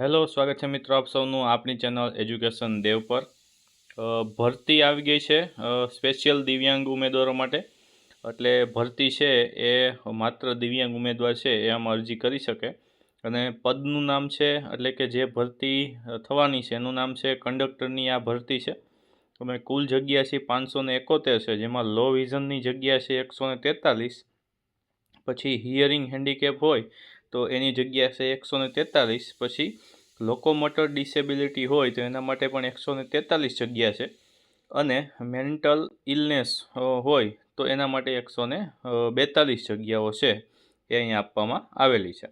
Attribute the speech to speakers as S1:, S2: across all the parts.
S1: Hello, સ્વાગત છે મિત્રો આપ સૌનું આપણી ચેનલ એજ્યુકેશન દેવ પર. ભરતી આવી ગઈ છે સ્પેશિયલ દિવ્યાંગ ઉમેદવારો માટે. એટલે ભરતી છે એ માત્ર દિવ્યાંગ ઉમેદવાર છે એ આમાં અરજી કરી શકે. અને પદનું નામ છે, એટલે કે જે ભરતી થવાની છે, એનું નામ છે કંડક્ટરની આ ભરતી છે. તમે કુલ જગ્યા છે પાંચસો એકોતેર છે, જેમાં લો વિઝનની જગ્યા છે એકસો ને તેતાલીસ. પછી હિયરિંગ હેન્ડીકેપ હોય તો એની જગ્યા છે એકસો ને તેતાલીસ. પછી લોકોમોટર ડિસેબિલિટી હોય તો એના માટે પણ એકસો ને તેતાલીસ જગ્યા છે. અને મેન્ટલ ઇલનેસ હોય તો એના માટે એકસો ને બેતાલીસ જગ્યાઓ છે એ અહીંયા આપવામાં આવેલી છે.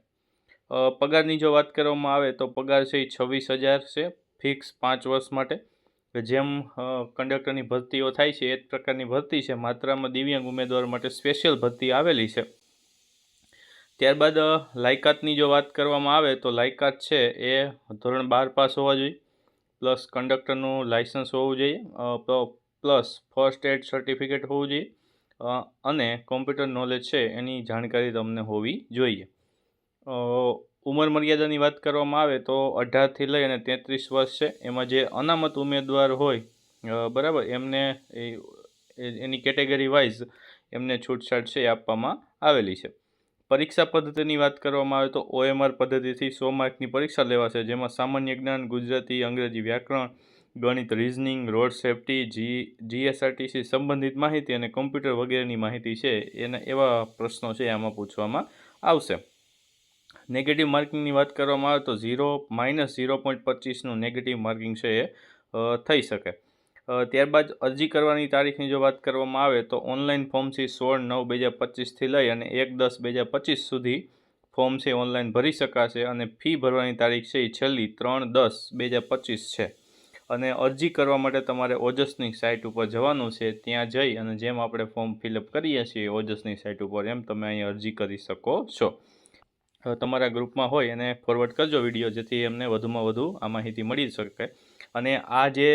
S1: પગારની જો વાત કરવામાં આવે તો પગાર છે એ છવ્વીસ હજાર છે ફિક્સ પાંચ વર્ષ માટે. જેમ કંડક્ટરની ભરતીઓ થાય છે એ જ પ્રકારની ભરતી છે. માત્રામાં દિવ્યાંગ ઉમેદવાર માટે સ્પેશિયલ ભરતી આવેલી છે. ત્યારબાદ લાયકાતની જો વાત કરવામાં આવે તો લાયકાત છે એ ધોરણ બાર પાસ હોવા જોઈએ, પ્લસ કંડક્ટરનું લાઇસન્સ હોવું જોઈએ પ્લસ ફર્સ્ટ એડ સર્ટિફિકેટ હોવું જોઈએ અને કોમ્પ્યુટર નોલેજ છે એની જાણકારી તમને હોવી જોઈએ. ઉંમર મર્યાદાની વાત કરવામાં આવે તો અઢારથી લઈ અને તેત્રીસ વર્ષ છે. એમાં જે અનામત ઉમેદવાર હોય બરાબર, એમને એની કેટેગરી વાઇઝ એમને છૂટછાટ છે એ આપવામાં આવેલી છે. પરીક્ષા પદ્ધતિની વાત કરવામાં આવે તો ઓએમઆર પદ્ધતિથી સો માર્કની પરીક્ષા લેવાશે, જેમાં સામાન્ય જ્ઞાન, ગુજરાતી, અંગ્રેજી વ્યાકરણ, ગણિત reasoning road safety G GSRTC સંબંધિત માહિતી અને કોમ્પ્યુટર વગેરેની માહિતી છે એના એવા પ્રશ્નો છે આમાં પૂછવામાં આવશે. નેગેટિવ માર્કિંગની વાત કરવામાં આવે તો ઝીરો માઇનસ ઝીરો પોઈન્ટ પચીસનું નેગેટિવ માર્કિંગ છે એ થઈ શકે. ત્યારબાદ અરજી કરવાની તારીખની જો વાત કરવામાં આવે તો ઓનલાઈન ફોર્મ છે સોળ નવ બે હજાર પચીસથી લઈ અને એક દસ બે હજાર પચીસ સુધી ફોર્મ છે ઓનલાઈન ભરી શકાશે અને ફી ભરવાની તારીખ છે એ છેલ્લી ત્રણ દસ બે હજાર પચીસ છે. અને અરજી કરવા માટે તમારે ઓજસની સાઇટ ઉપર જવાનું છે, ત્યાં જઈ અને જેમ આપણે ફોર્મ ફિલઅપ કરીએ છીએ ઓજસની સાઇટ ઉપર એમ તમે અહીં અરજી કરી શકો છો. તમારા ગ્રુપમાં હોય એને ફોરવર્ડ કરજો વીડિયો જેથી એમને વધુમાં વધુ આ માહિતી મળી શકે. અને આ જે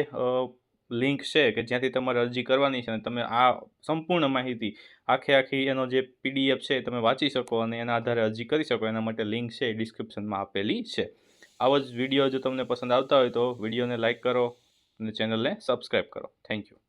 S1: લિંક છે કે જ્યાંથી તમારે અરજી કરવાની છે અને તમે આ સંપૂર્ણ માહિતી આખે આખી એનો જે પીડીએફ છે તમે વાંચી શકો અને એના આધારે અરજી કરી શકો. એના માટે લિંક છે એ ડિસ્ક્રિપ્શનમાં આપેલી છે. આવો જ વીડિયો જો તમને પસંદ આવતા હોય તો વિડીયોને લાઇક કરો અને ચેનલને સબસ્ક્રાઈબ કરો. Thank you.